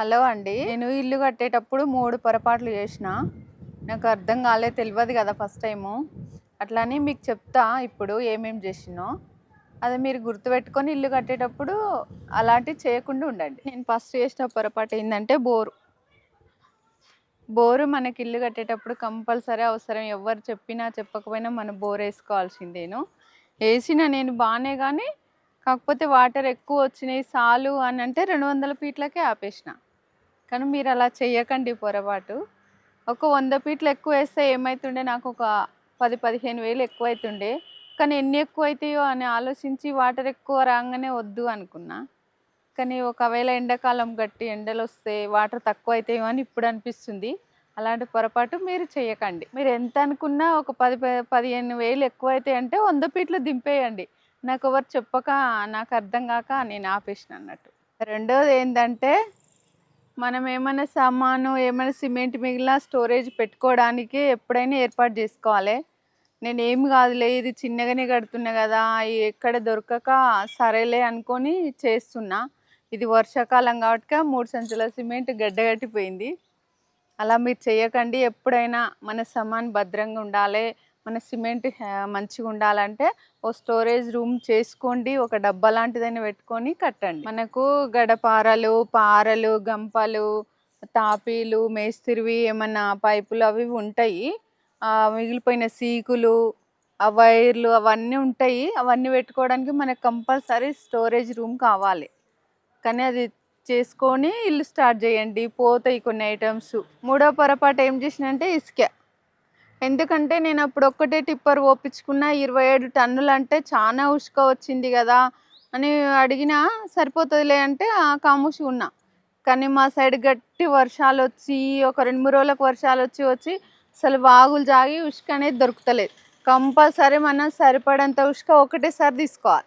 Hello అండి. నేను ఇల్లు కట్టేటప్పుడు మూడు పొరపాట్లు చేసిన. నాకు అర్థం కాలే తెలియదు కదా ఫస్ట్ టైము. అట్లానే మీకు చెప్తా ఇప్పుడు ఏమేమి చేసినో. అది మీరు గుర్తుపెట్టుకొని ఇల్లు కట్టేటప్పుడు అలాంటివి చేయకుండా ఉండండి. నేను ఫస్ట్ చేసిన పొరపాటు ఏంటంటే బోరు. బోరు మనకి ఇల్లు కట్టేటప్పుడు కంపల్సరీ అవసరం. ఎవరు చెప్పినా చెప్పకపోయినా మనం బోర్ వేసుకోవాల్సిందేను వేసిన నేను బాగానే కానీ కాకపోతే వాటర్ ఎక్కువ వచ్చినాయి చాలు అని అంటే రెండు వందల ఫీట్లకే ఆపేసిన. కానీ మీరు అలా చెయ్యకండి పొరపాటు. ఒక వంద ఫీట్లు ఎక్కువ వేస్తే ఏమవుతుండే నాకు ఒక పది పదిహేను వేలు ఎక్కువ అవుతుండే కానీ ఎన్ని ఎక్కువ అవుతాయో అని ఆలోచించి వాటర్ ఎక్కువ రాగానే వద్దు అనుకున్నా. కానీ ఒకవేళ ఎండాకాలం గట్టి ఎండలు వస్తే వాటర్ తక్కువ అవుతాయో అని ఇప్పుడు అనిపిస్తుంది. అలాంటి పొరపాటు మీరు చేయకండి మీరు ఎంత అనుకున్నా ఒక పది పదిహేను వేలు ఎక్కువ అవుతాయి అంటే వంద ఫీట్లు దింపేయండి. నాకు ఎవరు చెప్పక నాకు అర్థం కాక నేను ఆపేసిన అన్నట్టు. రెండోది ఏంటంటే మనం ఏమైనా సామాను ఏమైనా సిమెంట్ మిగిలిన స్టోరేజ్ పెట్టుకోవడానికి ఎప్పుడైనా ఏర్పాటు చేసుకోవాలి. నేను ఏమి కాదులే ఇది చిన్నగానే కడుతున్నా కదా ఎక్కడ దొరకక సరేలే అనుకొని చేస్తున్నా. ఇది వర్షాకాలం కాబట్టి మూడు సంచుల సిమెంట్ గడ్డగట్టిపోయింది అలా మీరు చేయకండి ఎప్పుడైనా మన సమాన్ భద్రంగా ఉండాలి. మన సిమెంట్ మంచిగా ఉండాలంటే ఓ స్టోరేజ్ రూమ్ చేసుకోండి ఒక డబ్బా లాంటిదని పెట్టుకొని కట్టండి. మనకు గడపారలు పారలు గంపలు తాపీలు మేస్తిరివి ఏమన్నా పైపులు అవి ఉంటాయి. మిగిలిపోయిన సీకులు ఆ వైర్లు అవన్నీ ఉంటాయి. అవన్నీ పెట్టుకోవడానికి మనకు కంపల్సరీ స్టోరేజ్ రూమ్ కావాలి. కానీ అది చేసుకొని ఇల్లు స్టార్ట్ చేయండి. పోతాయి కొన్ని ఐటమ్స్. మూడో పొరపాటు ఏం చేసినంటే ఇసుక. ఎందుకంటే నేను అప్పుడు ఒక్కటే టిప్పర్ ఓపించుకున్న ఇరవై ఏడు టన్నులు అంటే చాలా ఉసుక వచ్చింది కదా అని అడిగినా సరిపోతుందిలే అంటే కాముషి ఉన్నా. కానీ మా సైడ్ గట్టి వర్షాలు వచ్చి ఒక రెండు మూడు రోజులకు వర్షాలు వచ్చి వచ్చి అసలు వాగులు జాగి ఉసుక అనేది దొరుకుతలేదు. కంపల్సరీ మనం సరిపడంత ఉసుక ఒకటేసారి తీసుకోవాలి.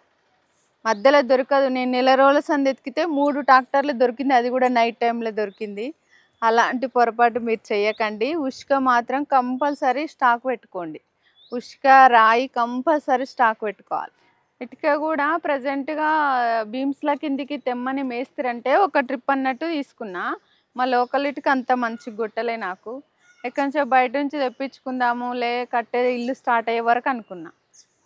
మధ్యలో దొరకదు. నేను నెల రోజుల సంది ఎతికితే మూడు ట్రాక్టర్లు దొరికింది. అది కూడా నైట్ టైంలో దొరికింది. అలాంటి పొరపాటు మీరు చేయకండి ఉష్క మాత్రం కంపల్సరీ స్టాక్ పెట్టుకోండి. ఉష్క రాయి కంపల్సరీ స్టాక్ పెట్టుకోవాలి. ఇటుక కూడా ప్రజెంట్గా బీమ్స్ల కిందికి తెమ్మని మేస్తిరంటే ఒక ట్రిప్ అన్నట్టు తీసుకున్నా. మా లోకల్ ఇటుక అంత మంచి గుట్టలే నాకు. ఎక్కడి నుంచో బయట నుంచి తెప్పించుకుందాము లే కట్టే ఇల్లు స్టార్ట్ అయ్యే వరకు అనుకున్నా.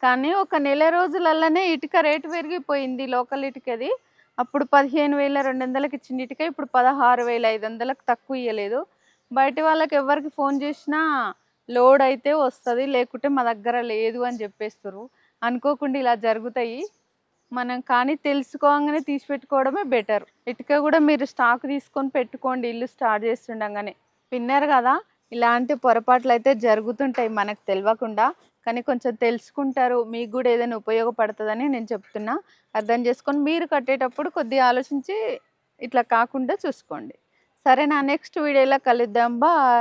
కానీ ఒక నెల రోజులలోనే ఇటుక రేటు పెరిగిపోయింది లోకల్ ఇటుకది. అప్పుడు పదిహేను వేల రెండు వందలకి ఇచ్చిన ఇటుక ఇప్పుడు పదహారు వేల ఐదు వందలకు తక్కువ ఇవ్వలేదు బయట వాళ్ళకి ఎవరికి ఫోన్ చేసినా లోడ్ అయితే వస్తుంది లేకుంటే మా దగ్గర లేదు అని చెప్పేస్తారు అనుకోకుండా ఇలా జరుగుతాయి. మనం కానీ తెలుసుకోగానే తీసి పెట్టుకోవడమే బెటర్. ఇటుక కూడా మీరు స్టాక్ తీసుకొని పెట్టుకోండి ఇల్లు స్టార్ట్ చేస్తుండగానే. విన్నారు కదా ఇలాంటి పొరపాట్లు అయితే జరుగుతుంటాయి మనకు తెలియకుండా కానీ కొంచెం తెలుసుకుంటారు మీకు కూడా ఏదైనా ఉపయోగపడుతుందని నేను చెప్తున్నా. అర్థం చేసుకొని మీరు కట్టేటప్పుడు కొద్దిగా ఆలోచించి ఇట్లా కాకుండా చూసుకోండి. సరే నా నెక్స్ట్ వీడియోలో కలుద్దాం. బాయ్.